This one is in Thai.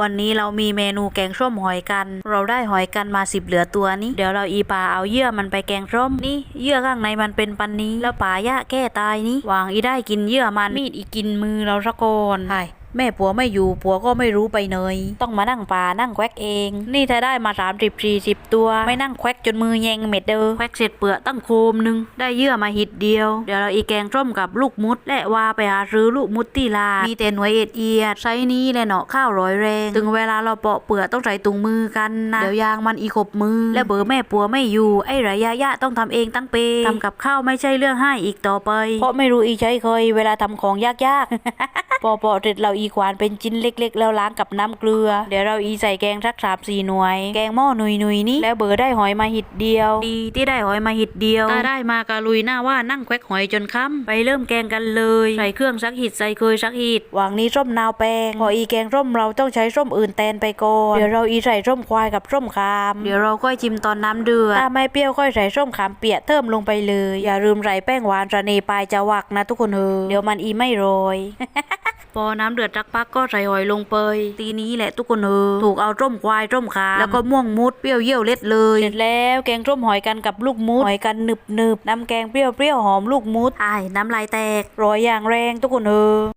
วันนี้เรามีเมนูแกงส้มหอยกัน เราได้หอยกันมาสิบเหลือตัวนี้ เดี๋ยวเราอีปาเอาเยื่อมันไปแกงส้มนี่ เยื่อข้างในมันเป็นปันนี้ แล้วปลายะแก้ตายนี้วางอีได้กินเยื่อมันมีดอีกินมือเราสะก่อนใช่ แม่ผัวไม่อยู่ผัวก็ไม่รู้ไปเนยต้องมานั่งปลานั่งแควกเอง นี่ถ้าได้มาสามสิบสี่สิบตัว ไม่นั่งแควกจนมือแยงเม็ดเด้อแควกเสร็จเปลือกตั้งโคมหนึงได้เยื่อมาหิดเดียว เดี๋ยวเราอีแกงส้มกับลูกมุด และว่าไปหาซื้อลูกมุดที่ลานมีแต่หน่วยเอ็ดเอียดใช้นี้แหละเนาะข้าวร้อยแรงถึงเวลาเราเปาะเปลือกต้องใส่ถุงมือกันนะเดี๋ยวยางมันอีขบมือ และเบอร์แม่ปัวไม่อยู่ไอ้ระยะยะต้องทำเองตั้งเปทำกับข้าวไม่ใช่เรื่องให้อีกต่อไป เพราะไม่รู้อีใช้เคยเวลาทำของยากๆปอปอเสร็จเราอีควานเป็นชิ้นเล็ก ๆ แล้วล้างกับน้ำเกลือ เดี๋ยวเราอีใส่แกงสักสามสี่หน่วย แกงหม้อหนุยหนุยๆนี้แล้วเบอร์ได้หอยมาหิดเดียว ดีที่ได้หอยมาหิดเดียวถ้าได้มากะลุยหน้าว่านั่งแควกหอยจนค่ำไปเริ่มแกงกันเลยใส่เครื่องสักหิดใส่เคยสักหิดวางนี้ส้มนาวแปงพออีแกงส้มเราต้องใช้ส้มอื่นแทนไปก่อนเดี๋ยวเราอีใส่ส้มควายกับส้มขาม เดี๋ยวเราค่อยชิมตอนน้ำเดือดถ้าไม่เปรี้ยวค่อยใส่ส้มขามเปียกเพิ่มลงไปเลย อย่าลืมใส่แป้งหวานระเนปลายจะวักนะทุกคนเออเดี๋ยวมันอีไม่โรยพ อน้ำเดือดสักพักก็ใส่หอยลงไปทีนี้แหละทุกคนเออถูกเอาต้มควายต้มขาแล้วก็ม่วงมุดเปรี้ยวเยี่ยวเล็ดเลยเสร็จแล้วแกงต้มหอยกันกับลูกมุดหอยกันหนึบหนึบๆน้ำแกงเปรี้ยวเปรี้ยวๆหอมลูกมุดอ้ายน้ำลายแตกร้อยอย่างแรงทุกคนเออ